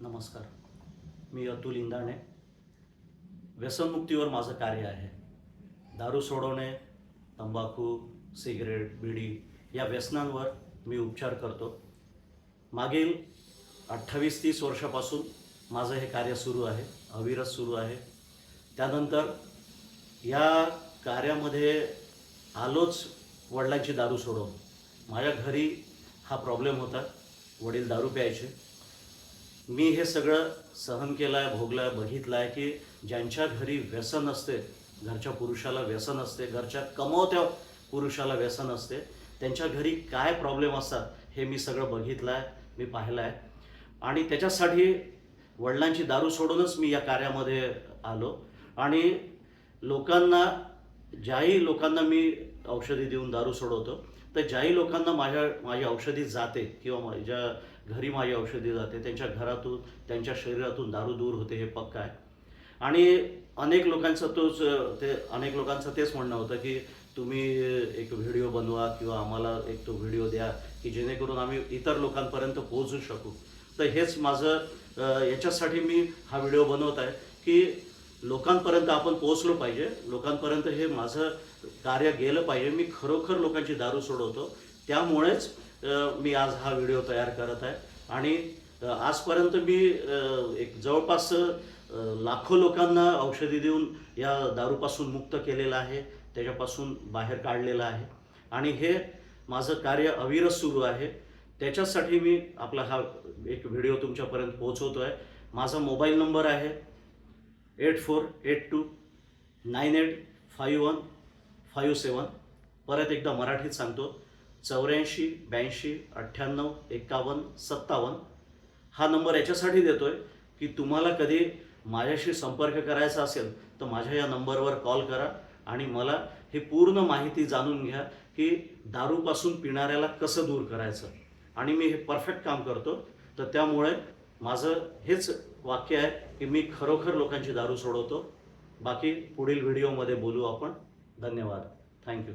नमस्कार. मी अतुल इंदाणे. व्यसनमुक्तीवर माझं कार्य आहे. दारू सोडवणे तंबाखू सिगरेट बिडी या व्यसनांवर मी उपचार करतो. मागील अठ्ठावीस तीस वर्षापासून माझं हे कार्य सुरू आहे अविरत सुरू आहे. त्यानंतर या कार्यामध्ये आलोच वडिलांची दारू सोडवून. माझ्या घरी हा प्रॉब्लेम होता. वडील दारू प्यायचे. मी हे सगळं सहन केलं आहे भोगलं आहे बघितलं आहे की ज्यांच्या घरी व्यसन असते घरच्या पुरुषाला व्यसन असते घरच्या कमवत्या पुरुषाला व्यसन असते त्यांच्या घरी काय प्रॉब्लेम असतात हे मी सगळं बघितलं आहे मी पाहिलं आहे आणि त्याच्यासाठी वडिलांची दारू सोडूनच मी या कार्यामध्ये आलो. आणि लोकांना ज्याही लोकांना मी औषधी देऊन दारू सोडवतो तर ज्याही लोकांना माझ्या माझी औषधी जाते किंवा माझ्या घरी माझी औषधी जाते त्यांच्या घरातून त्यांच्या शरीरातून दारू दूर होते हे पक्का आहे. आणि अनेक लोकांचं तोच ते अनेक लोकांचं तेच म्हणणं होतं की तुम्ही एक व्हिडिओ बनवा किंवा आम्हाला एक तो व्हिडिओ द्या की जेणेकरून आम्ही इतर लोकांपर्यंत पोहोचू शकू. तर हेच माझं याच्यासाठी मी हा व्हिडिओ बनवत आहे की लोकांपर्यंत आपण पोहोचलो पाहिजे. लोकांपर्यंत हे माझं कार्य गेलं पाहिजे. मी खरोखर लोकांची दारू सोडवतो. त्यामुळेच मी आज हा व्हिडिओ तयार करत आहे. आणि आजपर्यंत मी एक जवळपास लाखो लोकांना औषधी देऊन या दारूपासून मुक्त केलेलं आहे. त्याच्यापासून बाहेर काढलेलं आहे. आणि हे माझं कार्य अविरत सुरू आहे. त्याच्यासाठी मी आपला हा एक व्हिडिओ तुमच्यापर्यंत पोहोचवतो आहे माझा मोबाईल नंबर आहे eight four eight two nine eight five one five seven परत एकदा मराठीत सांगतो. चौऱ्याऐंशी ब्याऐंशी अठ्ठ्याण्णव एकावन्न सत्तावन्न. हा नंबर याच्यासाठी देतो आहे की तुम्हाला कधी माझ्याशी संपर्क करायचा असेल तर माझ्या या नंबरवर कॉल करा आणि मला ही पूर्ण माहिती जाणून घ्या की दारूपासून पिणाऱ्याला कसं दूर करायचं. आणि मी हे परफेक्ट काम करतो. तर त्यामुळे माझं हेच वाक्य आहे की मी खरोखर लोकांची दारू सोडवतो. बाकी पुढील व्हिडिओमध्ये बोलू आपण. धन्यवाद. थँक्यू